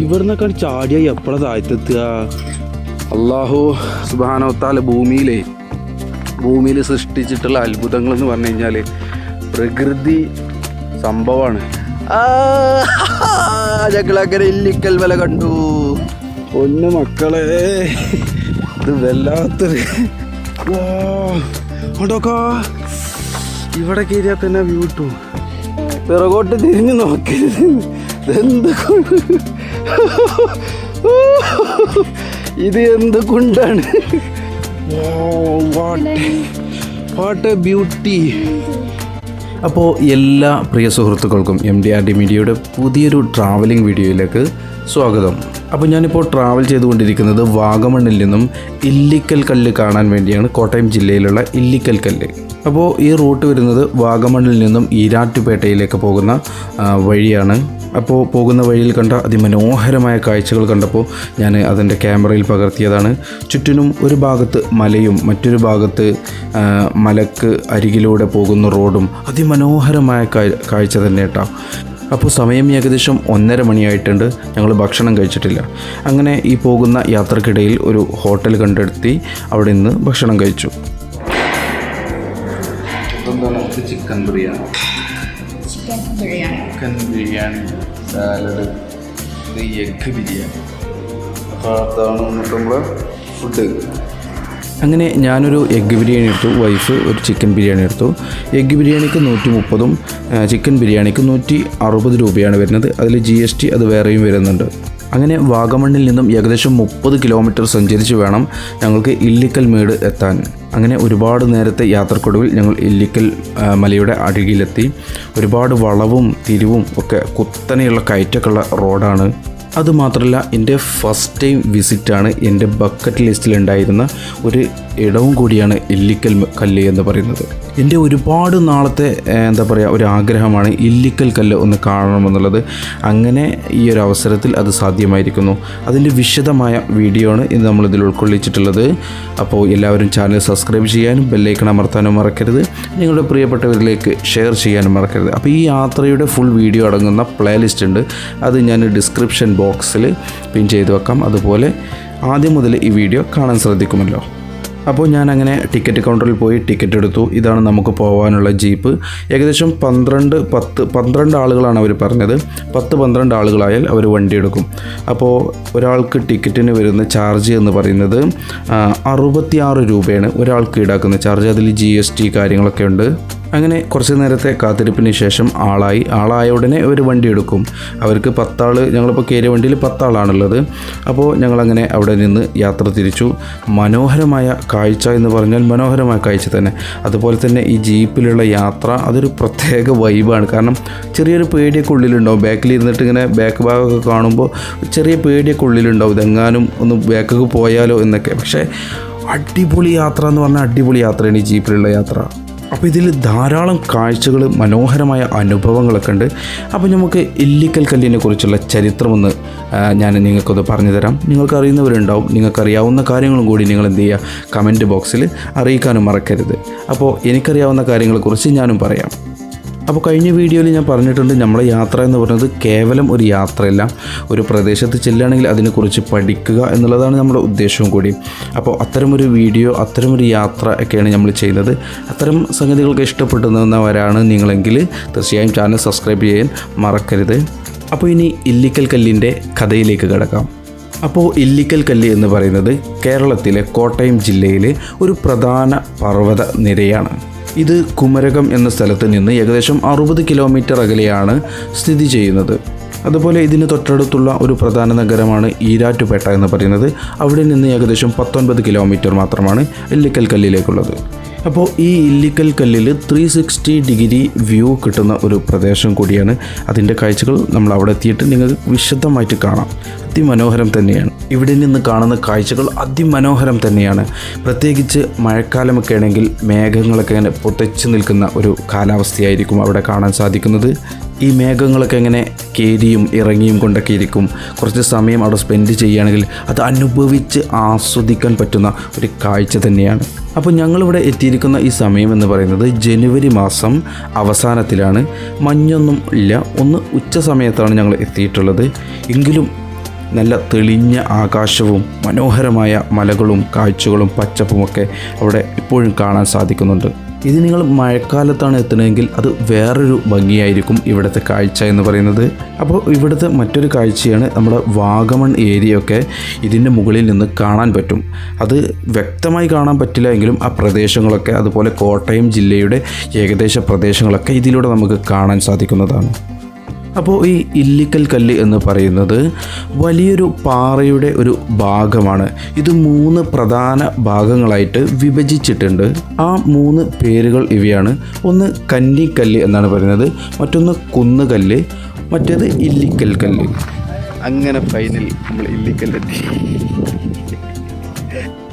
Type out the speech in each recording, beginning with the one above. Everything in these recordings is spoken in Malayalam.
ഇവിടുന്നൊക്കെ ചാടിയ എപ്പോഴാ താഴ്ത്തെത്തുക? അള്ളാഹു സുബാനോത്താൽ ഭൂമിയിലെ ഭൂമിയിൽ സൃഷ്ടിച്ചിട്ടുള്ള അത്ഭുതങ്ങൾ എന്ന് പറഞ്ഞു കഴിഞ്ഞാൽ പ്രകൃതി സംഭവമാണ്. ഞങ്ങളങ്ങനെ ഇല്ലിക്കൽ വില കണ്ടു. ഒന്ന് മക്കളെ ഇത് വല്ലാത്തൊരു ഓടോക്കാ ഇവിടെ കയറിയാൽ തന്നെ വ്യൂ കിട്ടും. പിറകോട്ട് തിരിഞ്ഞ് നോക്കരുത്. ഇതെന്ത് ഇത് എന്ത് കുണ്ടാണ്? വാട്ട് എ ബ്യൂട്ടി അപ്പോൾ എല്ലാ പ്രിയ സുഹൃത്തുക്കൾക്കും എം ഡി ആർ ഡി മീഡിയയുടെ പുതിയൊരു ട്രാവലിംഗ് വീഡിയോയിലേക്ക് സ്വാഗതം. അപ്പോൾ ഞാനിപ്പോൾ ട്രാവൽ ചെയ്തുകൊണ്ടിരിക്കുന്നത് വാഗമണ്ണിൽ നിന്നും ഇല്ലിക്കൽ കല്ല് കാണാൻ വേണ്ടിയാണ് കോട്ടയം ജില്ലയിലുള്ള ഇല്ലിക്കൽ കല്ല്. അപ്പോൾ ഈ റൂട്ട് വരുന്നത് വാഗമണ്ണിൽ നിന്നും ഈരാറ്റുപേട്ടയിലേക്ക് പോകുന്ന വഴിയാണ്. അപ്പോൾ പോകുന്ന വഴിയിൽ കണ്ട അതിമനോഹരമായ കാഴ്ചകൾ കണ്ടപ്പോൾ ഞാൻ അതിന്റെ ക്യാമറയിൽ പകർത്തിയതാണ്. ചുറ്റിനും ഒരു ഭാഗത്ത് മലയും മറ്റൊരു ഭാഗത്ത് മലക്ക് അരികിലൂടെ പോകുന്ന റോഡും അതിമനോഹരമായ കാഴ്ച തന്നെ കേട്ടോ അപ്പോൾ സമയം ഏകദേശം ഒന്നര മണിയായിട്ടുണ്ട്. ഞങ്ങൾ ഭക്ഷണം കഴിച്ചിട്ടില്ല. അങ്ങനെ ഈ പോകുന്ന യാത്രക്കിടയിൽ ഒരു ഹോട്ടൽ കണ്ടെടുത്തി അവിടെ നിന്ന് ഭക്ഷണം കഴിച്ചു. Chicken biryani. Biryani. Chicken biryani salad egg biryani. അപ്പോൾ അതാണ് നമ്മൾ ഫുഡ് അങ്ങനെ ഞാനൊരു എഗ്ഗ് ബിരിയാണി എടുത്തു വൈഫ് ഒരു ചിക്കൻ ബിരിയാണി എടുത്തു. എഗ്ഗ് ബിരിയാണിക്ക് നൂറ്റി മുപ്പതും ചിക്കൻ ബിരിയാണിക്ക് നൂറ്റി അറുപത് രൂപയാണ് വരുന്നത്. അതിൽ ജി എസ് ടി അത് വേറെയും വരുന്നുണ്ട്. അങ്ങനെ വാഗമണ്ണിൽ നിന്നും ഏകദേശം മുപ്പത് കിലോമീറ്റർ സഞ്ചരിച്ച് വേണം ഞങ്ങൾക്ക് ഇല്ലിക്കൽ മേട് എത്താൻ. അങ്ങനെ ഒരുപാട് നേരത്തെ യാത്രക്കൊടുവിൽ ഞങ്ങൾ ഇല്ലിക്കൽ മലയുടെ അടിയിലെത്തി. ഒരുപാട് വളവും തിരിവും ഒക്കെ കുത്തനെയുള്ള കയറ്റൊക്കെയുള്ള റോഡാണ്. അതുമാത്രമല്ല എന്റെ ഫസ്റ്റ് ടൈം വിസിറ്റാണ് എന്റെ ബക്കറ്റ് ലിസ്റ്റിലുണ്ടായിരുന്ന ഒരു ഇടവും കൂടിയാണ് ഇല്ലിക്കൽ കല്ല് എന്ന് പറയുന്നത്. എന്റെ ഒരുപാട് നാളത്തെ എന്താ പറയുക ഒരു ആഗ്രഹമാണ് ഇല്ലിക്കൽ കല്ല് ഒന്ന് കാണണമെന്നുള്ളത്. അങ്ങനെ ഈ ഒരു അവസരത്തിൽ അത് സാധ്യമായിരിക്കുന്നു. അതിന്റെ വിശദമായ വീഡിയോ ആണ് ഇന്ന് നമ്മളിതിൽ ഉൾക്കൊള്ളിച്ചിട്ടുള്ളത്. അപ്പോൾ എല്ലാവരും ചാനൽ സബ്സ്ക്രൈബ് ചെയ്യാനും ബെല്ലൈക്കൺ അമർത്താനും മറക്കരുത്. നിങ്ങളുടെ പ്രിയപ്പെട്ടവരിലേക്ക് ഷെയർ ചെയ്യാനും മറക്കരുത്. അപ്പോൾ ഈ യാത്രയുടെ ഫുൾ വീഡിയോ അടങ്ങുന്ന പ്ലേലിസ്റ്റ് ഉണ്ട്. അത് ഞാൻ ഡിസ്ക്രിപ്ഷൻ ബോക്സിൽ പിൻ ചെയ്ത് വെക്കാം. അതുപോലെ ആദ്യം മുതൽ ഈ വീഡിയോ കാണാൻ ശ്രദ്ധിക്കുമല്ലോ. അപ്പോൾ ഞാൻ അങ്ങനെ ടിക്കറ്റ് കൗണ്ടറിൽ പോയി ടിക്കറ്റ് എടുത്തു. ഇതാണ് നമുക്ക് പോകാനുള്ള ജീപ്പ്. ഏകദേശം പന്ത്രണ്ട് പത്ത് പന്ത്രണ്ട് ആളുകളാണ് അവർ പറഞ്ഞത്. പത്ത് പന്ത്രണ്ട് ആളുകളായാൽ അവർ വണ്ടി എടുക്കും. അപ്പോൾ ഒരാൾക്ക് ടിക്കറ്റിന് വരുന്ന ചാർജ് എന്ന് പറയുന്നത് അറുപത്തിയാറ് രൂപയാണ് ഒരാൾക്ക് ഈടാക്കുന്ന ചാർജ്. അതിൽ ജി കാര്യങ്ങളൊക്കെ ഉണ്ട്. അങ്ങനെ കുറച്ച് നേരത്തെ കാത്തിരിപ്പിന് ശേഷം ആളായി. ആളായ ഉടനെ ഒരു വണ്ടി എടുക്കും. അവർക്ക് പത്താൾ ഞങ്ങളിപ്പോൾ കയറിയ വണ്ടിയിൽ പത്താളാണുള്ളത്. അപ്പോൾ ഞങ്ങളങ്ങനെ അവിടെ നിന്ന് യാത്ര തിരിച്ചു. മനോഹരമായ കാഴ്ച എന്ന് പറഞ്ഞാൽ മനോഹരമായ കാഴ്ച തന്നെ. അതുപോലെ തന്നെ ഈ ജീപ്പിലുള്ള യാത്ര അതൊരു പ്രത്യേക വൈബാണ്. കാരണം ചെറിയൊരു പേടിയൊക്കെ ഉള്ളിലുണ്ടാവും. ബാക്കിൽ ഇരുന്നിട്ട് ഇങ്ങനെ ബാക്ക് ഭാഗമൊക്കെ കാണുമ്പോൾ ചെറിയ പേടിയൊക്കെ ഉള്ളിലുണ്ടാവും. ഇതെങ്ങാനും ഒന്ന് ബാക്കൊക്കെ പോയാലോ എന്നൊക്കെ. പക്ഷേ അടിപൊളി യാത്ര എന്ന് പറഞ്ഞാൽ അടിപൊളി യാത്രയാണ് ഈ ജീപ്പിലുള്ള യാത്ര. അപ്പോൾ ഇതിൽ ധാരാളം കാഴ്ചകൾ മനോഹരമായ അനുഭവങ്ങളൊക്കെ ഉണ്ട്. അപ്പോൾ നമുക്ക് ഇല്ലിക്കൽ കല്ലിനെ കുറിച്ചുള്ള ചരിത്രമൊന്ന് ഞാൻ നിങ്ങൾക്കൊന്ന് പറഞ്ഞു തരാം. നിങ്ങൾക്ക് അറിയുന്നവരുണ്ടാവും നിങ്ങൾക്കറിയാവുന്ന കാര്യങ്ങളും കൂടി നിങ്ങൾ എന്ത് ചെയ്യുക കമന്റ് ബോക്സിൽ അറിയിക്കാനും മറക്കരുത്. അപ്പോൾ എനിക്കറിയാവുന്ന കാര്യങ്ങളെക്കുറിച്ച് ഞാനും പറയാം. അപ്പോൾ കഴിഞ്ഞ വീഡിയോയിൽ ഞാൻ പറഞ്ഞിട്ടുണ്ട് നമ്മളെ യാത്ര എന്ന് പറയുന്നത് കേവലം ഒരു യാത്രയല്ല. ഒരു പ്രദേശത്ത് ചെല്ലുകയാണെങ്കിൽ അതിനെക്കുറിച്ച് പഠിക്കുക എന്നുള്ളതാണ് നമ്മുടെ ഉദ്ദേശവും കൂടി. അപ്പോൾ അത്തരമൊരു വീഡിയോ അത്തരമൊരു യാത്ര ഒക്കെയാണ് നമ്മൾ ചെയ്യുന്നത്. അത്തരം സംഗതികൾക്ക് ഇഷ്ടപ്പെടുന്നവരാണ് നിങ്ങളെങ്കിൽ തീർച്ചയായും ചാനൽ സബ്സ്ക്രൈബ് ചെയ്യാൻ മറക്കരുത്. അപ്പോൾ ഇനി ഇല്ലിക്കൽ കല്ലിന്റെ കഥയിലേക്ക് കിടക്കാം. അപ്പോൾ ഇല്ലിക്കൽ കല്ല് എന്ന് പറയുന്നത് കേരളത്തിലെ കോട്ടയം ജില്ലയിലെ ഒരു പ്രധാന പർവത നിരയാണ്. ഇത് കുമരകം എന്ന സ്ഥലത്ത് നിന്ന് ഏകദേശം അറുപത് കിലോമീറ്റർ അകലെയാണ് സ്ഥിതി ചെയ്യുന്നത്. അതുപോലെ ഇതിന് തൊട്ടടുത്തുള്ള ഒരു പ്രധാന നഗരമാണ് ഈരാറ്റുപേട്ട എന്ന് പറയുന്നത്. അവിടെ നിന്ന് ഏകദേശം പത്തൊൻപത് കിലോമീറ്റർ മാത്രമാണ് ഇല്ലിക്കൽ കല്ലിലേക്കുള്ളത്. അപ്പോൾ ഈ ഇല്ലിക്കൽ കല്ലിൽ ത്രീ സിക്സ്റ്റി ഡിഗ്രി വ്യൂ കിട്ടുന്ന ഒരു പ്രദേശം കൂടിയാണ്. അതിന്റെ കാഴ്ചകൾ നമ്മൾ അവിടെ എത്തിയിട്ട് നിങ്ങൾക്ക് വിശദമായിട്ട് കാണാം. അതിമനോഹരം തന്നെയാണ്. ഇവിടെ നിന്ന് കാണുന്ന കാഴ്ചകൾ അതിമനോഹരം തന്നെയാണ്. പ്രത്യേകിച്ച് മഴക്കാലമൊക്കെ ആണെങ്കിൽ മേഘങ്ങളൊക്കെ ഇങ്ങനെ പൊട്ടച്ച് നിൽക്കുന്ന ഒരു കാലാവസ്ഥയായിരിക്കും അവിടെ കാണാൻ സാധിക്കുന്നത്. ഈ മേഘങ്ങളൊക്കെ എങ്ങനെ കയറിയും ഇറങ്ങിയും കൊണ്ടൊക്കെ ഇരിക്കും. കുറച്ച് സമയം അവിടെ സ്പെൻഡ് ചെയ്യുകയാണെങ്കിൽ അത് അനുഭവിച്ച് ആസ്വദിക്കാൻ പറ്റുന്ന ഒരു കാഴ്ച തന്നെയാണ്. അപ്പോൾ ഞങ്ങളിവിടെ എത്തിയിരിക്കുന്ന ഈ സമയം എന്ന് പറയുന്നത് ജനുവരി മാസം അവസാനത്തിലാണ്. മഞ്ഞൊന്നും ഇല്ല. ഒന്ന് ഉച്ച സമയത്താണ് ഞങ്ങൾ എത്തിയിട്ടുള്ളത്. എങ്കിലും നല്ല തെളിഞ്ഞ ആകാശവും മനോഹരമായ മലകളും കാഴ്ചകളും പച്ചപ്പുമൊക്കെ അവിടെ ഇപ്പോഴും കാണാൻ സാധിക്കുന്നുണ്ട്. ഇത് നിങ്ങൾ മഴക്കാലത്താണ് എത്തണമെങ്കിൽ അത് വേറൊരു ഭംഗിയായിരിക്കും ഇവിടുത്തെ കാഴ്ച എന്ന് പറയുന്നത്. അപ്പോൾ ഇവിടുത്തെ മറ്റൊരു കാഴ്ചയാണ് നമ്മുടെ വാഗമൺ ഏരിയ ഒക്കെ ഇതിന്റെ മുകളിൽ നിന്ന് കാണാൻ പറ്റും. അത് വ്യക്തമായി കാണാൻ പറ്റില്ല എങ്കിലും ആ പ്രദേശങ്ങളൊക്കെ അതുപോലെ കോട്ടയം ജില്ലയുടെ ഏകദേശ പ്രദേശങ്ങളൊക്കെ ഇതിലൂടെ നമുക്ക് കാണാൻ സാധിക്കുന്നതാണ്. അപ്പോൾ ഈ ഇല്ലിക്കൽ കല്ല് എന്ന് പറയുന്നത് വലിയൊരു പാറയുടെ ഒരു ഭാഗമാണ്. ഇത് മൂന്ന് പ്രധാന ഭാഗങ്ങളായിട്ട് വിഭജിച്ചിട്ടുണ്ട്. ആ മൂന്ന് പേരുകൾ ഇവയാണ്. ഒന്ന് കന്നിക്കല്ല് എന്നാണ് പറയുന്നത്. മറ്റൊന്ന് കുന്നുകല്ല് മറ്റേത് ഇല്ലിക്കൽ കല്ല്. അങ്ങനെ ഫൈനൽ നമ്മൾ ഇല്ലിക്കല്ലെത്തി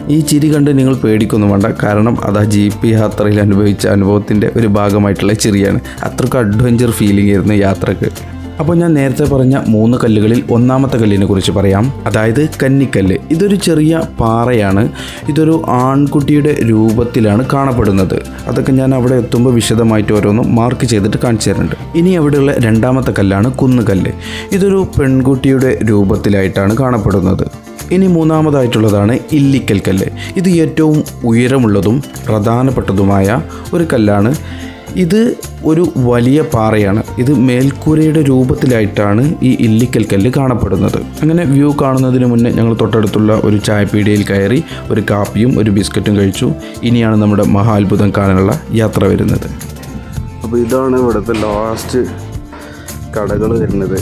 ഈ ചിരി കണ്ട് നിങ്ങൾ പേടിക്കൊന്നും വേണ്ട. കാരണം അത് ആ ജി പി യാത്രയിൽ അനുഭവിച്ച അനുഭവത്തിന്റെ ഒരു ഭാഗമായിട്ടുള്ള ചിരിയാണ്. അത്രയ്ക്ക് അഡ്വഞ്ചർ ഫീലിംഗ് ആയിരുന്നു യാത്രയ്ക്ക്. അപ്പോൾ ഞാൻ നേരത്തെ പറഞ്ഞ മൂന്ന് കല്ലുകളിൽ ഒന്നാമത്തെ കല്ലിനെ കുറിച്ച് പറയാം. അതായത് കന്നിക്കല്ല്. ഇതൊരു ചെറിയ പാറയാണ്. ഇതൊരു ആൺകുട്ടിയുടെ രൂപത്തിലാണ് കാണപ്പെടുന്നത്. അതൊക്കെ ഞാൻ അവിടെ എത്തുമ്പോൾ വിശദമായിട്ട് ഓരോന്നും മാർക്ക് ചെയ്തിട്ട് കാണിച്ചു തരുന്നുണ്ട്. ഇനി അവിടെയുള്ള രണ്ടാമത്തെ കല്ലാണ് കുന്നുകല്ല്. ഇതൊരു പെൺകുട്ടിയുടെ രൂപത്തിലായിട്ടാണ് കാണപ്പെടുന്നത്. ഇനി മൂന്നാമതായിട്ടുള്ളതാണ് ഇല്ലിക്കൽ കല്ല്. ഇത് ഏറ്റവും ഉയരമുള്ളതും പ്രധാനപ്പെട്ടതുമായ ഒരു കല്ലാണ്. ഇത് ഒരു വലിയ പാറയാണ്. ഇത് മേൽക്കൂരയുടെ രൂപത്തിലായിട്ടാണ് ഈ ഇല്ലിക്കൽ കല്ല് കാണപ്പെടുന്നത്. അങ്ങനെ വ്യൂ കാണുന്നതിന് മുന്നേ ഞങ്ങൾ തൊട്ടടുത്തുള്ള ഒരു ചായപ്പീടിയയിൽ കയറി ഒരു കാപ്പിയും ഒരു ബിസ്ക്കറ്റും കഴിച്ചു. ഇനിയാണ് നമ്മുടെ മഹാത്ഭുതം കാണാനുള്ള യാത്ര വരുന്നത്. അപ്പോൾ ഇതാണ് ഇവിടുത്തെ ലാസ്റ്റ് കടകൾ വരുന്നത്.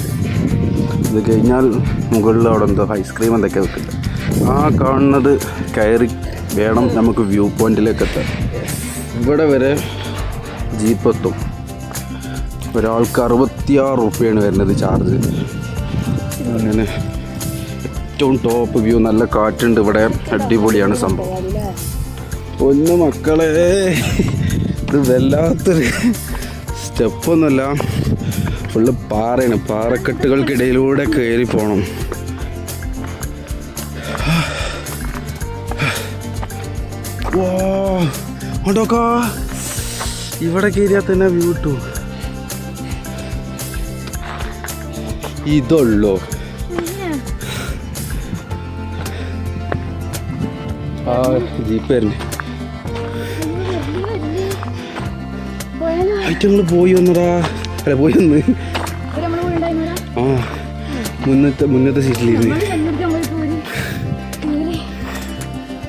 ഇത് കഴിഞ്ഞാൽ മുകളിൽ അവിടെ എന്തോ ഐസ്ക്രീം എന്തൊക്കെ വെക്കില്ല ആ കാണുന്നത് കയറി വേണം നമുക്ക് വ്യൂ പോയിന്റിലേക്ക് എത്താൻ. ഇവിടെ വരെ ജീപ്പ് എത്തും. ഒരാൾക്ക് അറുപത്തിയാറ് റുപ്യാണ് വരുന്നത് ചാർജ് അങ്ങനെ ഏറ്റവും ടോപ്പ് വ്യൂ നല്ല കാറ്റുണ്ട് ഇവിടെ. അടിപൊളിയാണ് സംഭവം. ഒന്ന് മക്കളെ ഇത് വല്ലാത്തൊരു സ്റ്റെപ്പൊന്നുമല്ല ഫുള്ള് പാറയാണ്. പാറക്കെട്ടുകൾക്കിടയിലൂടെ കയറി പോകണം ഉണ്ടോക്കോ ഇവിടെ കയറിയാൽ തന്നെ വ്യൂ കിട്ടൂ. ഇതുള്ളോ. ആ ജീപ്പ് വരുന്നേ ഐറ്റങ്ങൾ പോയി വന്നടാ. അല്ല പോയി വന്ന്. മുന്നത്തെ മുന്നത്തെ സീറ്റിലിരുന്ന്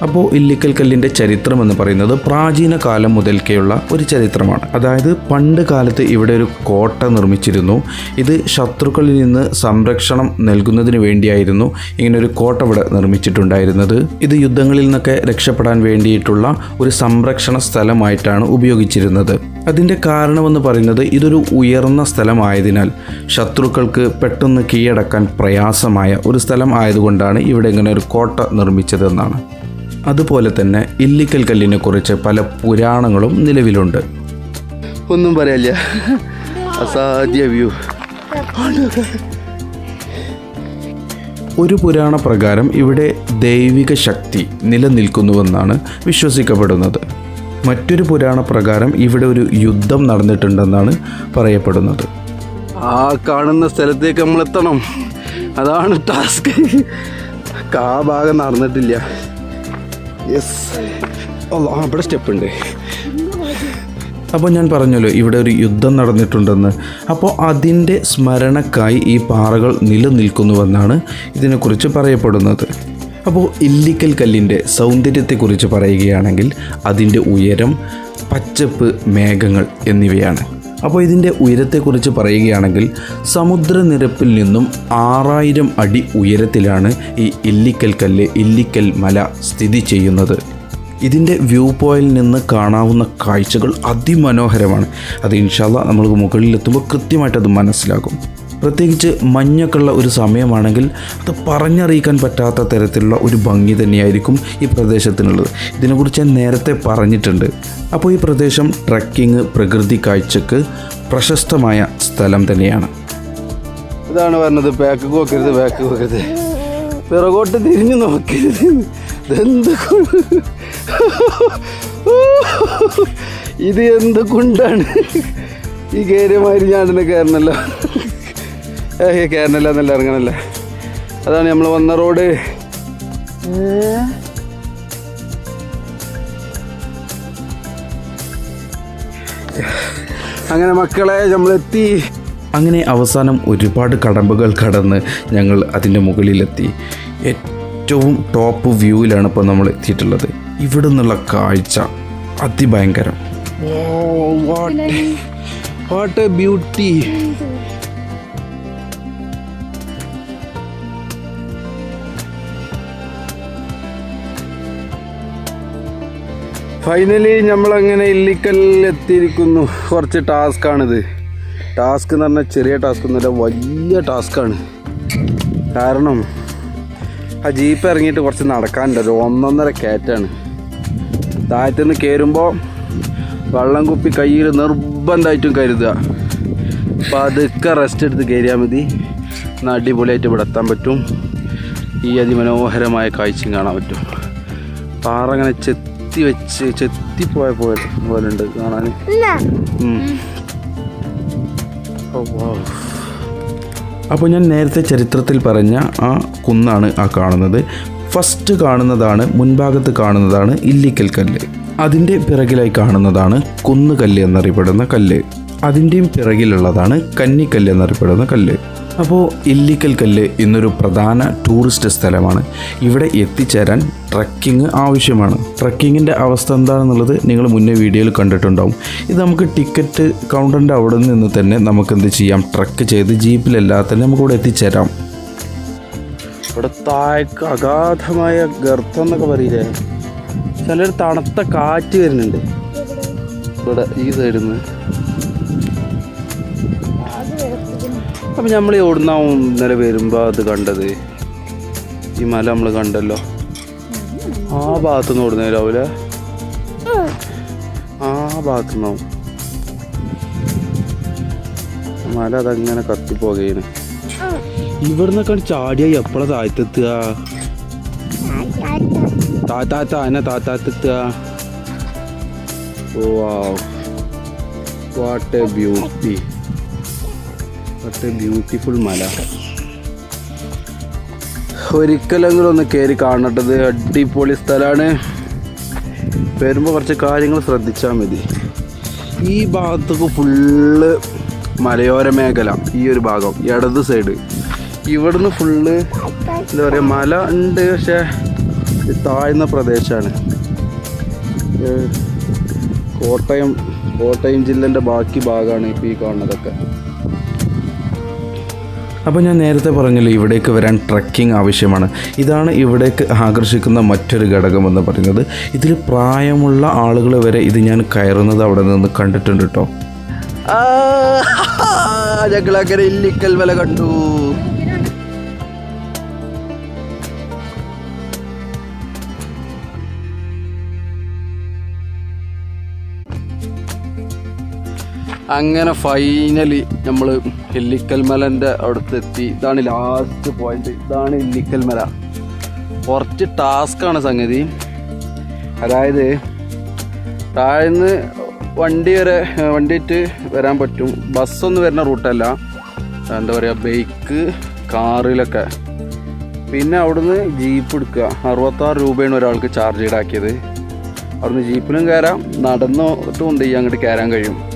അപ്പോൾ ഇല്ലിക്കൽ കല്ലിന്റെ ചരിത്രം എന്ന് പറയുന്നത് പ്രാചീന കാലം മുതൽക്കേയുള്ള ഒരു ചരിത്രമാണ്. അതായത് പണ്ട് കാലത്ത് ഇവിടെ ഒരു കോട്ട നിർമ്മിച്ചിരുന്നു. ഇത് ശത്രുക്കളിൽ നിന്ന് സംരക്ഷണം നൽകുന്നതിന് വേണ്ടിയായിരുന്നു ഇങ്ങനെ ഒരു കോട്ട ഇവിടെ നിർമ്മിച്ചിട്ടുണ്ടായിരുന്നത്. ഇത് യുദ്ധങ്ങളിൽ നിന്നൊക്കെ രക്ഷപ്പെടാൻ വേണ്ടിയിട്ടുള്ള ഒരു സംരക്ഷണ സ്ഥലമായിട്ടാണ് ഉപയോഗിച്ചിരുന്നത്. അതിന്റെ കാരണമെന്ന് പറയുന്നത് ഇതൊരു ഉയർന്ന സ്ഥലമായതിനാൽ ശത്രുക്കൾക്ക് പെട്ടെന്ന് കീഴടക്കാൻ പ്രയാസമായ ഒരു സ്ഥലം ആയതുകൊണ്ടാണ് ഇവിടെ ഇങ്ങനെ ഒരു കോട്ട നിർമ്മിച്ചതെന്നാണ്. അതുപോലെ തന്നെ ഇല്ലിക്കൽ കല്ലിനെ കുറിച്ച് പല പുരാണങ്ങളും നിലവിലുണ്ട്. ഒന്നും പറയല്ല. അസാധ്യ വ്യൂ. ഒരു പുരാണ പ്രകാരം ഇവിടെ ദൈവിക ശക്തി നിലനിൽക്കുന്നുവെന്നാണ് വിശ്വസിക്കപ്പെടുന്നത്. മറ്റൊരു പുരാണ പ്രകാരം ഇവിടെ ഒരു യുദ്ധം നടന്നിട്ടുണ്ടെന്നാണ് പറയപ്പെടുന്നത്. ആ കാണുന്ന സ്ഥലത്തേക്ക് നമ്മൾ എത്തണം അതാണ് ടാസ്ക് ആ ഭാഗം നടന്നിട്ടില്ല. യെസ് ആ ഇവിടെ സ്റ്റെപ്പ് ഉണ്ട്. അപ്പോൾ ഞാൻ പറഞ്ഞല്ലോ ഇവിടെ ഒരു യുദ്ധം നടന്നിട്ടുണ്ടെന്ന്. അപ്പോൾ അതിന്റെ സ്മരണക്കായി ഈ പാറകൾ നിലനിൽക്കുന്നുവെന്നാണ് ഇതിനെക്കുറിച്ച് പറയപ്പെടുന്നത്. അപ്പോൾ ഇല്ലിക്കൽ കല്ലിന്റെ സൗന്ദര്യത്തെക്കുറിച്ച് പറയുകയാണെങ്കിൽ അതിന്റെ ഉയരം പച്ചപ്പ് മേഘങ്ങൾ എന്നിവയാണ്. അപ്പോൾ ഇതിന്റെ ഉയരത്തെക്കുറിച്ച് പറയുകയാണെങ്കിൽ സമുദ്രനിരപ്പിൽ നിന്നും ആറായിരം അടി ഉയരത്തിലാണ് ഈ ഇല്ലിക്കൽ കല്ല് ഇല്ലിക്കൽ മല സ്ഥിതി ചെയ്യുന്നത്. ഇതിന്റെ വ്യൂ പോയിന്റിൽ നിന്ന് കാണാവുന്ന കാഴ്ചകൾ അതിമനോഹരമാണ്. അത് ഇൻഷാല്ല നമ്മൾ മുകളിലെത്തുമ്പോൾ കൃത്യമായിട്ട് അത് മനസ്സിലാകും പ്രത്യേകിച്ച് മഞ്ഞൊക്കെയുള്ള ഒരു സമയമാണെങ്കിൽ അത് പറഞ്ഞറിയിക്കാൻ പറ്റാത്ത തരത്തിലുള്ള ഒരു ഭംഗി തന്നെയായിരിക്കും ഈ പ്രദേശത്തിനുള്ളത്. ഇതിനെക്കുറിച്ച് ഞാൻ നേരത്തെ പറഞ്ഞിട്ടുണ്ട്. അപ്പോൾ ഈ പ്രദേശം ട്രക്കിംഗ് പ്രകൃതി കാഴ്ചക്ക് പ്രശസ്തമായ സ്ഥലം തന്നെയാണ്. ഇതാണ് പറഞ്ഞത് ബാക്ക് പോക്കരുത് ബാക്ക് പോക്കരുത് പിറകോട്ട് തിരിഞ്ഞു നോക്കരുത്. ഇതെന്ത് ഇത് എന്ത് കൊണ്ടാണ്? ഈ കയറിയമാതിരി ഞാൻ തന്നെ കയറണല്ലോ. ഏ കയറണല്ല എന്നല്ല ഇറങ്ങണല്ല? അതാണ് നമ്മൾ വന്ന റോഡ്. അങ്ങനെ മക്കളെ നമ്മളെത്തി. അങ്ങനെ അവസാനം ഒരുപാട് കടമ്പകൾ കടന്ന് ഞങ്ങൾ അതിന്റെ മുകളിലെത്തി. ഏറ്റവും ടോപ്പ് വ്യൂവിലാണ് ഇപ്പോൾ നമ്മൾ എത്തിയിട്ടുള്ളത്. ഇവിടെ നിന്നുള്ള കാഴ്ച അതിഭയങ്കരം. വാട്ട് എ ബ്യൂട്ടി ഫൈനലി നമ്മളങ്ങനെ ഇല്ലിക്കല്ലിൽ എത്തിയിരിക്കുന്നു കുറച്ച് ടാസ്ക്കാണിത്. ടാസ്ക് എന്ന് പറഞ്ഞാൽ ചെറിയ ടാസ്ക് എന്നല്ല വലിയ ടാസ്ക്കാണ്. കാരണം ആ ജീപ്പ് ഇറങ്ങിയിട്ട് കുറച്ച് നടക്കാനുണ്ട്. ഒരു ഒന്നൊന്നര കയറ്റാണ്. താഴത്തു നിന്ന് കയറുമ്പോൾ വെള്ളം കുപ്പി കയ്യിൽ നിർബന്ധമായിട്ടും കരുതുക. പതുക്കെ റെസ്റ്റ് എടുത്ത് കയറിയാൽ മതി. എന്നാൽ അടിപൊളിയായിട്ട് ഇവിടെ എത്താൻ പറ്റും. ഈ അതിമനോഹരമായ കാഴ്ചയും കാണാൻ പറ്റും. പാറ അങ്ങനെ ചെത്തി വെച്ച് ചെത്തി പോയ പോലെ പോലെ ഉണ്ട് കാണാൻ അപ്പോൾ ഞാൻ നേരത്തെ ചരിത്രത്തിൽ പറഞ്ഞ ആ കുന്നാണ് ആ കാണുന്നത്. ഫസ്റ്റ് കാണുന്നതാണ് മുൻഭാഗത്ത് കാണുന്നതാണ് ഇല്ലിക്കൽ കല്ല്. അതിന്റെ പിറകിലായി കാണുന്നതാണ് കുന്നുകല്ല് എന്നറിയപ്പെടുന്ന കല്ല്. അതിന്റെയും പിറകിലുള്ളതാണ് കന്നിക്കല്ല് എന്നറിയപ്പെടുന്ന കല്ല്. അപ്പോൾ ഇല്ലിക്കൽ കല്ല് ഇന്നൊരു പ്രധാന ടൂറിസ്റ്റ് സ്ഥലമാണ്. ഇവിടെ എത്തിച്ചേരാൻ ട്രക്കിംഗ് ആവശ്യമാണ്. ട്രക്കിങ്ങിന്റെ അവസ്ഥ എന്താണെന്നുള്ളത് നിങ്ങൾ മുന്നേ വീഡിയോയിൽ കണ്ടിട്ടുണ്ടാവും. ഇത് നമുക്ക് ടിക്കറ്റ് കൗണ്ടറിന്റെ അവിടെ നിന്ന് തന്നെ നമുക്ക് എന്ത് ചെയ്യാം? ട്രക്ക് ചെയ്ത് ജീപ്പിലല്ലാതെ തന്നെ നമുക്കിവിടെ എത്തിച്ചേരാം. ഇവിടെ താഴേക്ക് അഗാധമായ ഗർത്തം എന്നൊക്കെ പറയില്ലേ? ചിലർ തണുത്ത കാറ്റ് വരുന്നുണ്ട്. ഇവിടെ ഈ സൈഡിൽ നിന്ന് അപ്പം നമ്മൾ ഓടുന്ന ഇന്നലെ വരുമ്പോൾ അത് കണ്ടത്? ഈ മല നമ്മൾ കണ്ടല്ലോ. ആ ഭാഗത്തുനിന്ന് ഓടുന്ന രാവിലെ ആ ഭാഗത്തുനിന്നാവും. മല അതങ്ങനെ കത്തിപ്പോകേന് ഇവിടുന്നൊക്കെ ചാടിയായി എപ്പോഴാ താഴ്ത്തെത്തുക? താത്താത്ത അതിനെ താത്താത്തെത്തുക ഓ what a beauty what beautiful മല. ഒരിക്കലെങ്കിലും ഒന്ന് കയറി കാണട്ടത് അടിപൊളി സ്ഥലമാണ്. വരുമ്പോൾ കുറച്ച് കാര്യങ്ങൾ ശ്രദ്ധിച്ചാൽ മതി. ഈ ഭാഗത്തൊക്കെ ഫുള്ള് മലയോര മേഖല ഈ ഒരു ഭാഗം ഇടത് സൈഡ് ഇവിടുന്ന് ഫുള്ള് എന്താ പറയുക മല ഉണ്ട് പക്ഷേ താഴ്ന്ന പ്രദേശമാണ് കോട്ടയം കോട്ടയം ജില്ലേന്റെ ബാക്കി ഭാഗമാണ് ഇപ്പോൾ ഈ കാണുന്നതൊക്കെ. അപ്പോൾ ഞാൻ നേരത്തെ പറഞ്ഞല്ലോ ഇവിടേക്ക് വരാൻ ട്രക്കിംഗ് ആവശ്യമാണ്. ഇതാണ് ഇവിടേക്ക് ആകർഷിക്കുന്ന മറ്റൊരു ഘടകമെന്ന് പറയുന്നത്. ഇതിൽ പ്രായമുള്ള ആളുകൾ വരെ ഇത് ഞാൻ കയറുന്നത് അവിടെ നിന്ന് കണ്ടിട്ടുണ്ട് കേട്ടോ ഞങ്ങളങ്ങനെ ഇല്ലിക്കൽ കണ്ടു. അങ്ങനെ ഫൈനലി നമ്മൾ ഇല്ലിക്കൽ മലന്റെ അടുത്ത് എത്തി ഇതാണ് ലാസ്റ്റ് പോയിന്റ് ഇതാണ് ഇല്ലിക്കൽ മല കുറച്ച് ടാസ്ക്കാണ് സംഗതി. അതായത് താഴ്ന്ന് വണ്ടി വരെ വണ്ടിയിട്ട് വരാൻ പറ്റും. ബസ്സൊന്നും വരുന്ന റൂട്ടല്ല എന്താ പറയുക ബൈക്ക് കാറിലൊക്കെ പിന്നെ അവിടുന്ന് ജീപ്പ് എടുക്കുക. അറുപത്താറ് രൂപയാണ് ഒരാൾക്ക് ചാർജ് ഈടാക്കിയത് അവിടുന്ന് ജീപ്പിലും കയറാം. നടന്നിട്ടും ഉണ്ട്. ഈ അങ്ങോട്ട് കയറാൻ കഴിയും.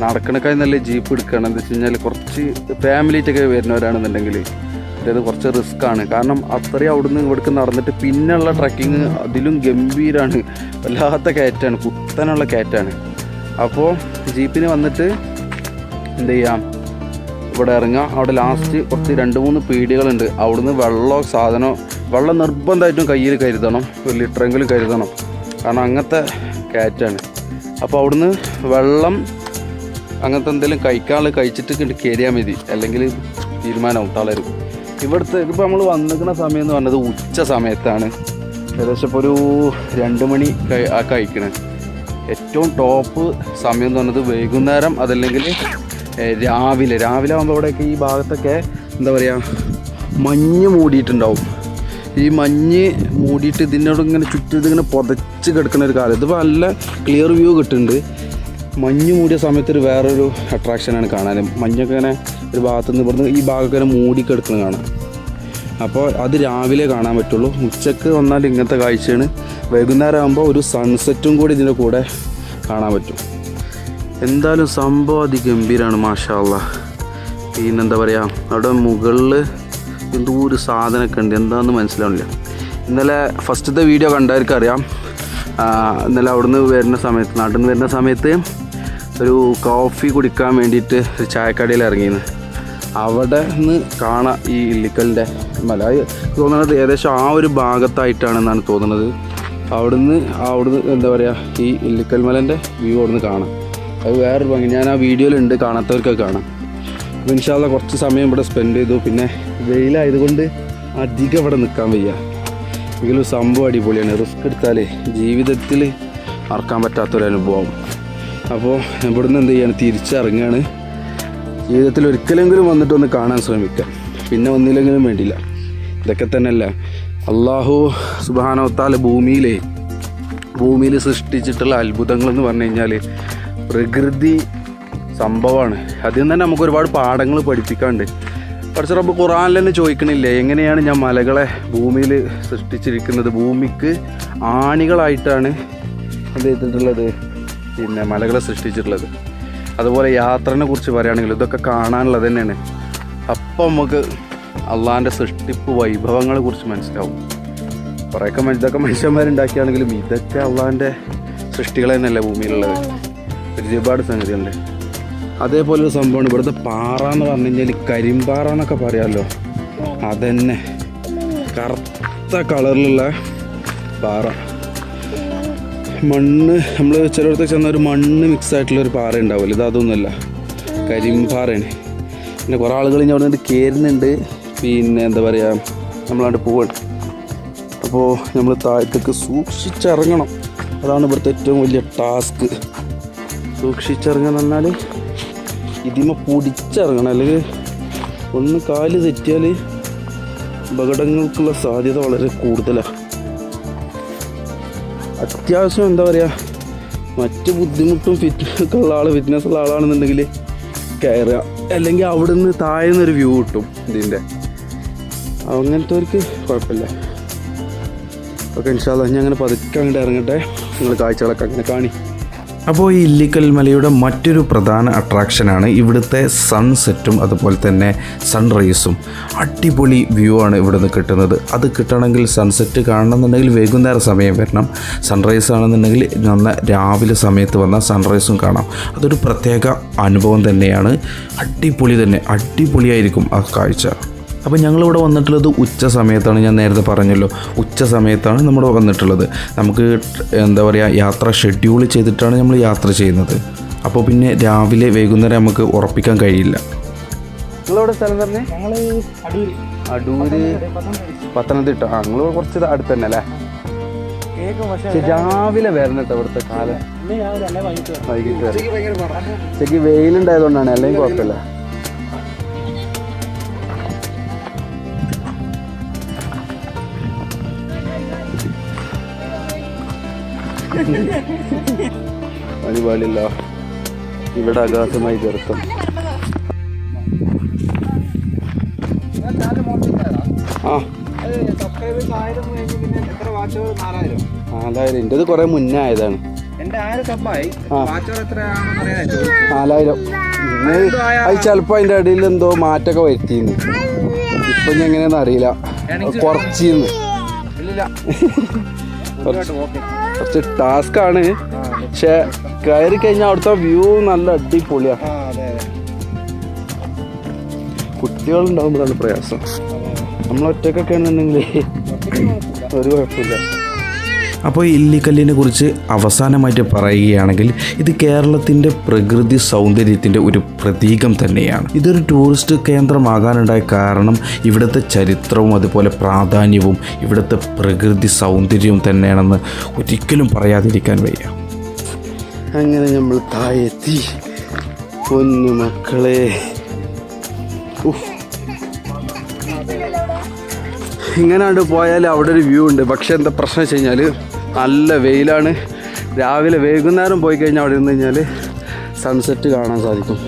നടക്കണക്കായി നല്ല ജീപ്പ് എടുക്കുകയാണ്. എന്താ വെച്ച് കഴിഞ്ഞാൽ കുറച്ച് ഫാമിലിയിട്ടൊക്കെ വരുന്നവരാണെന്നുണ്ടെങ്കിൽ അതായത് കുറച്ച് റിസ്ക് ആണ്. കാരണം അത്രയും അവിടുന്ന് ഇവിടേക്ക് നടന്നിട്ട് പിന്നെയുള്ള ട്രക്കിങ് അതിലും ഗംഭീരമാണ് വല്ലാത്ത കയറ്റാണ്. കുത്തനുള്ള കയറ്റാണ്. അപ്പോൾ ജീപ്പിന് വന്നിട്ട് എന്ത് ചെയ്യാം? ഇവിടെ ഇറങ്ങാം. അവിടെ ലാസ്റ്റ് കുറച്ച് രണ്ട് മൂന്ന് പീടികളുണ്ട് അവിടുന്ന് വെള്ളമോ സാധനമോ വെള്ളം നിർബന്ധമായിട്ടും കയ്യിൽ കരുതണം. ഒരു ലിറ്ററെങ്കിലും കരുതണം. കാരണം അങ്ങനത്തെ കയറ്റാണ്. അപ്പോൾ അവിടുന്ന് വെള്ളം അങ്ങനത്തെ എന്തെങ്കിലും കഴിക്കാൾ കഴിച്ചിട്ട് കയറിയാൽ മതി. അല്ലെങ്കിൽ തീരുമാനമാവും തളരും ഇവിടുത്തെ ഇതിപ്പോൾ നമ്മൾ വന്നിക്കുന്ന സമയം എന്ന് പറഞ്ഞത് ഉച്ച സമയത്താണ്. ഏകദേശം ഇപ്പോൾ ഒരു രണ്ട് മണി ആ കഴിക്കണേ. ഏറ്റവും ടോപ്പ് സമയം എന്ന് പറഞ്ഞത് വൈകുന്നേരം. അതല്ലെങ്കിൽ രാവിലെ. രാവിലെ ആകുമ്പോൾ ഇവിടെയൊക്കെ ഈ ഭാഗത്തൊക്കെ എന്താ പറയുക മഞ്ഞ് മൂടിയിട്ടുണ്ടാവും. ഈ മഞ്ഞ് മൂടിയിട്ട് ഇതിനോട് ഇങ്ങനെ ചുറ്റും ഇതിങ്ങനെ പുതച്ച് കിടക്കുന്ന ഒരു കാലം. ഇതിപ്പോൾ നല്ല ക്ലിയർ വ്യൂ കിട്ടുന്നുണ്ട്. മഞ്ഞ് മൂടിയ സമയത്ത് ഒരു വേറൊരു അട്രാക്ഷനാണ് കാണാൻ മഞ്ഞൊക്കെ ഇങ്ങനെ ഒരു ഭാഗത്തു നിന്ന് ഇവിടുന്ന് ഈ ഭാഗമൊക്കെ ഇങ്ങനെ മൂടി കിടക്കുന്നത് കാണാം. അപ്പോൾ അത് രാവിലെ കാണാൻ പറ്റുള്ളൂ. ഉച്ചയ്ക്ക് വന്നാൽ ഇങ്ങനത്തെ കാഴ്ചയാണ്. വൈകുന്നേരം ആകുമ്പോൾ ഒരു സൺസെറ്റും കൂടി ഇതിന്റെ കൂടെ കാണാൻ പറ്റും. എന്തായാലും സംഭവം അതിഗംഭീരമാണ് മാഷാല്ല പിന്നെന്താ പറയുക അവിടെ മുകളിൽ എന്തോ ഒരു സാധനമൊക്കെ ഉണ്ട്. എന്താണെന്ന് മനസ്സിലാവില്ല ഇന്നലെ ഫസ്റ്റത്തെ വീഡിയോ കണ്ടവർക്ക് അറിയാം ഇന്നലെ അവിടുന്ന് വരുന്ന സമയത്ത് നാട്ടിൽ നിന്ന് വരുന്ന സമയത്ത് ഒരു കോഫി കുടിക്കാൻ വേണ്ടിയിട്ട് ഒരു ചായക്കടയിൽ ഇറങ്ങിയിരുന്നു അവിടെ നിന്ന് കാണാം ഈ ഇല്ലിക്കലിന്റെ മല. തോന്നുന്നത് ഏകദേശം ആ ഒരു ഭാഗത്തായിട്ടാണെന്നാണ് തോന്നുന്നത് അവിടുന്ന് അവിടുന്ന് എന്താ പറയുക ഈ ഇല്ലിക്കൽ മലന്റെ വ്യൂ അവിടുന്ന് കാണാം. അത് വേറൊരു ഭംഗി. ഞാൻ ആ വീഡിയോയിലുണ്ട് കാണാത്തവർക്കൊക്കെ കാണാം. അപ്പോൾ കുറച്ച് സമയം ഇവിടെ സ്പെൻഡ് ചെയ്തു. പിന്നെ വെയിലായതുകൊണ്ട് അധികം ഇവിടെ നിൽക്കാൻ വയ്യ. എങ്കിലും സംഭവം അടിപൊളിയാണ്. റിസ്ക് എടുത്താലേ ജീവിതത്തിൽ മറക്കാൻ പറ്റാത്തൊരു അനുഭവം അപ്പോൾ ഇവിടുന്ന് എന്ത് ചെയ്യാണ്? തിരിച്ചിറങ്ങുകയാണ് ജീവിതത്തിൽ ഒരിക്കലെങ്കിലും വന്നിട്ട് ഒന്ന് കാണാൻ ശ്രമിക്കാം. പിന്നെ ഒന്നില്ലെങ്കിലും വേണ്ടിയില്ല ഇതൊക്കെ തന്നെയല്ല. അള്ളാഹു സുബാനോത്താൽ ഭൂമിയിലെ ഭൂമിയിൽ സൃഷ്ടിച്ചിട്ടുള്ള അത്ഭുതങ്ങൾ എന്ന് പറഞ്ഞു കഴിഞ്ഞാൽ പ്രകൃതി സംഭവമാണ്. അതിൽ നിന്ന് തന്നെ നമുക്ക് ഒരുപാട് പാഠങ്ങൾ പഠിപ്പിക്കാണ്ട്. പഠിച്ച റബ്ബ് ഖുറാനിൽ തന്നെ ചോദിക്കണില്ലേ എങ്ങനെയാണ് ഞാൻ മലകളെ ഭൂമിയിൽ സൃഷ്ടിച്ചിരിക്കുന്നത്? ഭൂമിക്ക് ആണികളായിട്ടാണ് എന്ത് ചെയ്തിട്ടുള്ളത്? പിന്നെ മലകളെ സൃഷ്ടിച്ചിട്ടുള്ളത്. അതുപോലെ യാത്രനെ കുറിച്ച് പറയുകയാണെങ്കിൽ ഇതൊക്കെ കാണാനുള്ളത് തന്നെയാണ്. അപ്പം നമുക്ക് അള്ളാഹാന്റെ സൃഷ്ടിപ്പ് വൈഭവങ്ങളെ കുറിച്ച് മനസ്സിലാവും. കുറേയൊക്കെ ഇതൊക്കെ മനുഷ്യന്മാരുണ്ടാക്കിയാണെങ്കിലും ഇതൊക്കെ അള്ളാഹാന്റെ സൃഷ്ടികൾ തന്നെയല്ലേ ഭൂമിയിലുള്ളത്. ഒരുപാട് സംഗതിയുണ്ട് അതേപോലെ ഒരു സംഭവമാണ് ഇവിടുത്തെ പാറ എന്ന് പറഞ്ഞു കഴിഞ്ഞാൽ കരിമ്പാറ എന്നൊക്കെ പറയാമല്ലോ അതന്നെ. കറുത്ത കളറിലുള്ള പാറ. മണ്ണ് നമ്മൾ ചിലയിടത്ത് ചെന്ന ഒരു മണ്ണ് മിക്സ് ആയിട്ടുള്ള ഒരു പാറ ഉണ്ടാവില്ല ഇത് അതൊന്നുമല്ല. കരിമ്പാറയാണ്. പിന്നെ കുറേ ആളുകൾ ഇനി അവിടെ നിന്ന് കയറുന്നുണ്ട് പിന്നെ എന്താ പറയുക നമ്മളവിടെ പോവാണ്. അപ്പോൾ നമ്മൾ താഴത്തേക്ക് സൂക്ഷിച്ചിറങ്ങണം. അതാണ് ഇവിടുത്തെ ഏറ്റവും വലിയ ടാസ്ക് സൂക്ഷിച്ചിറങ്ങുക എന്ന് പറഞ്ഞാൽ ഇതിമ പൊടിച്ചിറങ്ങണം. അല്ലെങ്കിൽ ഒന്ന് കാൽ തെറ്റിയാൽ അപകടങ്ങൾക്കുള്ള സാധ്യത വളരെ കൂടുതലാണ് അത്യാവശ്യം എന്താ പറയുക മറ്റു ബുദ്ധിമുട്ടും ഫിറ്റ്നസ് ഉള്ള ആൾ ഫിറ്റ്നസ് ഉള്ള ആളാണെന്നുണ്ടെങ്കിൽ കയറുക അല്ലെങ്കിൽ അവിടെ നിന്ന് താഴ്ന്നൊരു വ്യൂ കിട്ടും ഇതിന്റെ അങ്ങനത്തെവർക്ക് കുഴപ്പമില്ല. ഓക്കെ ഇൻഷാല്ല ഞാൻ അങ്ങനെ പതുക്കെ അങ്ങോട്ട് ഇറങ്ങട്ടെ. നിങ്ങൾ കാഴ്ചകളൊക്കെ അങ്ങനെ കാണി. അപ്പോൾ ഈ ഇല്ലിക്കൽ മലയുടെ മറ്റൊരു പ്രധാന അട്രാക്ഷനാണ് ഇവിടുത്തെ സൺസെറ്റും അതുപോലെ തന്നെ സൺറൈസും അടിപൊളി വ്യൂ ആണ് ഇവിടുന്ന് കിട്ടുന്നത്. അത് കിട്ടണമെങ്കിൽ സൺസെറ്റ് കാണണമെന്നുണ്ടെങ്കിൽ വൈകുന്നേരം സമയം വരണം. സൺറൈസ് ആണെന്നുണ്ടെങ്കിൽ നന്ന രാവിലെ സമയത്ത് വന്നാൽ സൺറൈസും കാണാം. അതൊരു പ്രത്യേക അനുഭവം തന്നെയാണ്. അടിപൊളി തന്നെ. അടിപൊളിയായിരിക്കും ആ കാഴ്ച. അപ്പോൾ ഞങ്ങളിവിടെ വന്നിട്ടുള്ളത് ഉച്ച സമയത്താണ് ഞാൻ നേരത്തെ പറഞ്ഞല്ലോ. ഉച്ച സമയത്താണ് നമ്മുടെ വന്നിട്ടുള്ളത്. നമുക്ക് എന്താ പറയുക യാത്ര ഷെഡ്യൂൾ ചെയ്തിട്ടാണ് നമ്മൾ യാത്ര ചെയ്യുന്നത്. അപ്പോൾ പിന്നെ രാവിലെ വൈകുന്നേരം നമുക്ക് ഉറപ്പിക്കാൻ കഴിയില്ല. നിങ്ങളെവിടെ സ്ഥലം പറഞ്ഞേ? അടൂര്. പത്തനംതിട്ട. ആ നിങ്ങൾ കുറച്ച് അടുത്ത് തന്നെ അല്ലേ? പക്ഷെ രാവിലെ വരണം കേട്ടോ ഇവിടുത്തെ കാലം. വൈകിട്ട് വരണം? ഉച്ചയ്ക്ക് വെയിലുണ്ടായതുകൊണ്ടാണ് അല്ലെങ്കിൽ കുഴപ്പമില്ല. പണി പാടില്ല ഇവിടെ അഗാധമായി ഗർത്തം ആ. നാലായിരം. എന്റെത് കുറെ മുന്നേ ആയതാണ്. നാലായിരം. അത് ചിലപ്പോ അതിന്റെ ഇടയിൽ എന്തോ മാറ്റമൊക്കെ വരുത്തിന്ന്. ഇപ്പൊ ഞാൻ എങ്ങനെയാണെന്ന് അറിയില്ല. കുറച്ചിന്ന്. ഇല്ലില്ല. കുറച്ച് ടാസ്ക് ആണ്. പക്ഷെ കയറി കഴിഞ്ഞാൽ അവിടുത്തെ വ്യൂ നല്ല അടിപൊളിയാ. കുട്ടികളുണ്ടാകുമ്പോഴാണ് പ്രയാസം. നമ്മൾ ഒറ്റക്കൊക്കെ ആണെന്നുണ്ടെങ്കിൽ ഒരു കുഴപ്പമില്ല. അപ്പോൾ ഇല്ലിക്കല്ലിനെ കുറിച്ച് അവസാനമായിട്ട് പറയുകയാണെങ്കിൽ ഇത് കേരളത്തിന്റെ പ്രകൃതി സൗന്ദര്യത്തിന്റെ ഒരു പ്രതീകം തന്നെയാണ്. ഇതൊരു ടൂറിസ്റ്റ് കേന്ദ്രമാകാനുണ്ടായ കാരണം ഇവിടുത്തെ ചരിത്രവും അതുപോലെ പ്രാധാന്യവും ഇവിടുത്തെ പ്രകൃതി സൗന്ദര്യവും തന്നെയാണെന്ന് ഒരിക്കലും പറയാതിരിക്കാൻ വയ്യ. അങ്ങനെ നമ്മൾ താഴെത്തി. പൊന്നു മക്കളെ. ഇങ്ങനാണ്ട് പോയാൽ അവിടെ ഒരു വ്യൂ ഉണ്ട്. പക്ഷെ എന്താ പ്രശ്നം വെച്ച് കഴിഞ്ഞാൽ നല്ല വെയിലാണ്. രാവിലെ വൈകുന്നേരം പോയി കഴിഞ്ഞാൽ അവിടെ നിന്ന് കഴിഞ്ഞാൽ സൺസെറ്റ് കാണാൻ സാധിക്കും.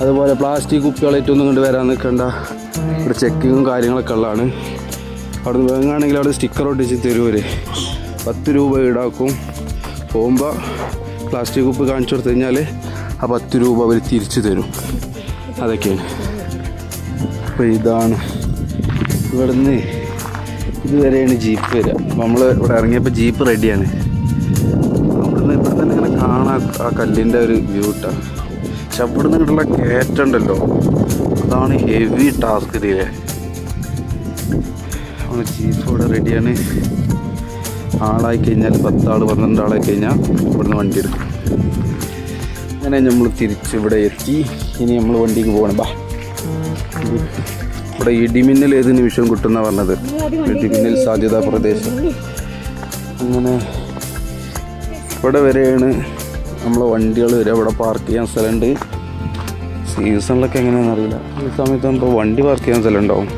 അതുപോലെ പ്ലാസ്റ്റിക് കുപ്പികളായിട്ടൊന്നും കൊണ്ട് വരാൻ നിൽക്കണ്ട. ഇവിടെ ചെക്കിങ്ങും കാര്യങ്ങളൊക്കെ ഉള്ളതാണ്. അവിടെ നിന്ന് വേങ്ങുകയാണെങ്കിൽ അവിടെ സ്റ്റിക്കർ ഒട്ടിച്ച് തരുവരെ പത്ത് രൂപ ഈടാക്കും. പോകുമ്പോൾ പ്ലാസ്റ്റിക് കുപ്പ് കാണിച്ചു കൊടുത്തു കഴിഞ്ഞാൽ ആ പത്ത് രൂപ അവർ തിരിച്ചു തരും. അതൊക്കെയാണ്. അപ്പോൾ ഇതാണ്. ഇവിടുന്ന് ഇതുവരെയാണ് ജീപ്പ് വരിക. നമ്മൾ ഇവിടെ ഇറങ്ങിയപ്പോൾ ജീപ്പ് റെഡിയാണ് അവിടുന്ന് ഇവിടെ തന്നെ ഇങ്ങനെ കാണാം ആ കല്ലിന്റെ ഒരു വ്യൂ ഇട്ടാ പക്ഷെ അവിടെ ഇങ്ങോട്ടുള്ള കയറ്റുണ്ടല്ലോ അതാണ് ഹെവി ടാസ്ക് ഇതിലെ നമ്മൾ ജീപ്പ് ഇവിടെ റെഡിയാണ് ആളായി കഴിഞ്ഞാൽ പത്താൾ പന്ത്രണ്ട് ആളായി കഴിഞ്ഞാൽ ഇവിടുന്ന് വണ്ടി എടുക്കും. അങ്ങനെ നമ്മൾ തിരിച്ച് ഇവിടെ എത്തി. ഇനി നമ്മൾ വണ്ടിക്ക് പോകണം. ബാ. ഇവിടെ ഇടിമിന്നൽ ഏത് നിമിഷം കിട്ടുന്ന പറഞ്ഞത്? ഇടിമിന്നൽ സാധ്യതാ പ്രദേശം. അങ്ങനെ ഇവിടെ വരെയാണ് നമ്മളെ വണ്ടികൾ വരെ ഇവിടെ പാർക്ക് ചെയ്യാൻ സ്ഥലമുണ്ട്. സീസണിലൊക്കെ എങ്ങനെയാണെന്ന് അറിയില്ല. ഈ സമയത്ത് നമുക്ക് വണ്ടി പാർക്ക് ചെയ്യാൻ സ്ഥലം ഉണ്ടാവും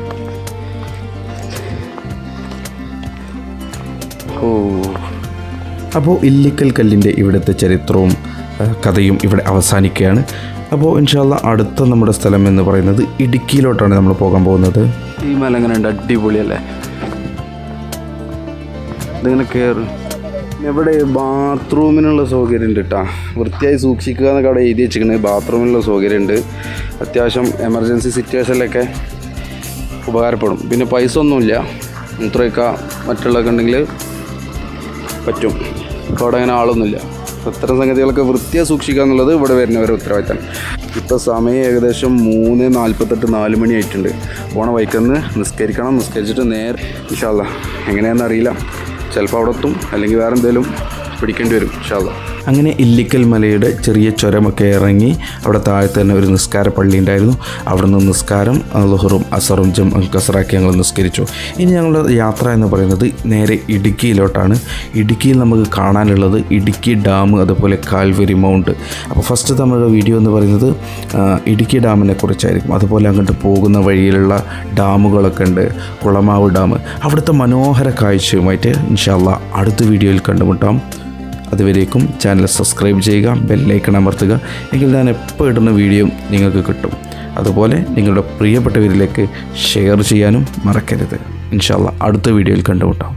ഓ. അപ്പോൾ ഇല്ലിക്കൽ കല്ലിന്റെ ഇവിടുത്തെ ചരിത്രവും കഥയും ഇവിടെ അവസാനിക്കുകയാണ്. അപ്പോൾ ഇൻഷാല്ല അടുത്ത നമ്മുടെ സ്ഥലം എന്ന് പറയുന്നത് ഇടുക്കിയിലോട്ടാണ് നമ്മൾ പോകാൻ പോകുന്നത്. ഈ മല എങ്ങനെ ഉണ്ട് അടിപൊളിയല്ലേ ഇതിങ്ങനെ കയറും ഇവിടെ ബാത്റൂമിനുള്ള സൗകര്യം ഉണ്ട് കേട്ടോ വൃത്തിയായി സൂക്ഷിക്കുക എന്നൊക്കെ അവിടെ എഴുതി വെച്ചിരിക്കുന്നത്. ബാത്റൂമിനുള്ള സൗകര്യം ഉണ്ട് അത്യാവശ്യം എമർജൻസി സിറ്റുവേഷനിലൊക്കെ ഉപകാരപ്പെടും. പിന്നെ പൈസ ഒന്നുമില്ല. ഇത്രയൊക്കെ മറ്റുള്ളതൊക്കെ ഉണ്ടെങ്കിൽ പറ്റും. അവിടെ അങ്ങനെ ആളൊന്നുമില്ല. ഇത്തരം സംഗതികളൊക്കെ വൃത്തിയായി സൂക്ഷിക്കുക എന്നുള്ളത് ഇവിടെ വരുന്നവരെ ഉത്തരവാദിത്തം ഇപ്പോൾ സമയം ഏകദേശം മൂന്ന് നാൽപ്പത്തെട്ട് നാല് മണി ആയിട്ടുണ്ട്. പോണ വൈക്കന്ന് നിസ്കരിക്കണം. നിസ്കരിച്ചിട്ട് നേരെ ഇൻഷാല്ല എങ്ങനെയാണെന്ന് അറിയില്ല. ചിലപ്പോൾ അവിടെ എത്തും. അല്ലെങ്കിൽ വേറെ എന്തെങ്കിലും പിടിക്കേണ്ടി വരും. ഇൻഷാല്ല അങ്ങനെ ഇല്ലിക്കൽ മലയുടെ ചെറിയ ചുരമൊക്കെ ഇറങ്ങി അവിടെ താഴെ തന്നെ ഒരു നിസ്കാര പള്ളി ഉണ്ടായിരുന്നു. അവിടെ നിന്ന് നിസ്കാരം ലുഹറും അസറും ജം കസറാക്കി ഞങ്ങൾ നിസ്കരിച്ചു. ഇനി ഞങ്ങളുടെ യാത്ര എന്ന് പറയുന്നത് നേരെ ഇടുക്കിയിലോട്ടാണ്. ഇടുക്കിയിൽ നമുക്ക് കാണാനുള്ളത് ഇടുക്കി ഡാം അതുപോലെ കാൽവരി മൗണ്ട്. അപ്പോൾ ഫസ്റ്റ് നമ്മുടെ വീഡിയോ എന്ന് പറയുന്നത് ഇടുക്കി ഡാമിനെ കുറിച്ചായിരിക്കും. അതുപോലെ അങ്ങോട്ട് പോകുന്ന വഴിയിലുള്ള ഡാമുകളൊക്കെ ഉണ്ട്. കുളമാവ് ഡാം. അവിടുത്തെ മനോഹര കാഴ്ചയുമായിട്ട് ഇൻഷാല്ല അടുത്ത വീഡിയോയിൽ കണ്ടുമുട്ടാം. അതുവരേക്കും ചാനൽ സബ്സ്ക്രൈബ് ചെയ്യുക ബെല്ലൈക്കൺ അമർത്തുക. എങ്കിൽ ഞാൻ എപ്പോൾ ഇടുന്ന വീഡിയോ നിങ്ങൾക്ക് കിട്ടും. അതുപോലെ നിങ്ങളുടെ പ്രിയപ്പെട്ടവരിലേക്ക് ഷെയർ ചെയ്യാനും മറക്കരുത്. ഇൻഷാല്ല അടുത്ത വീഡിയോയിൽ കണ്ടുമുട്ടാം.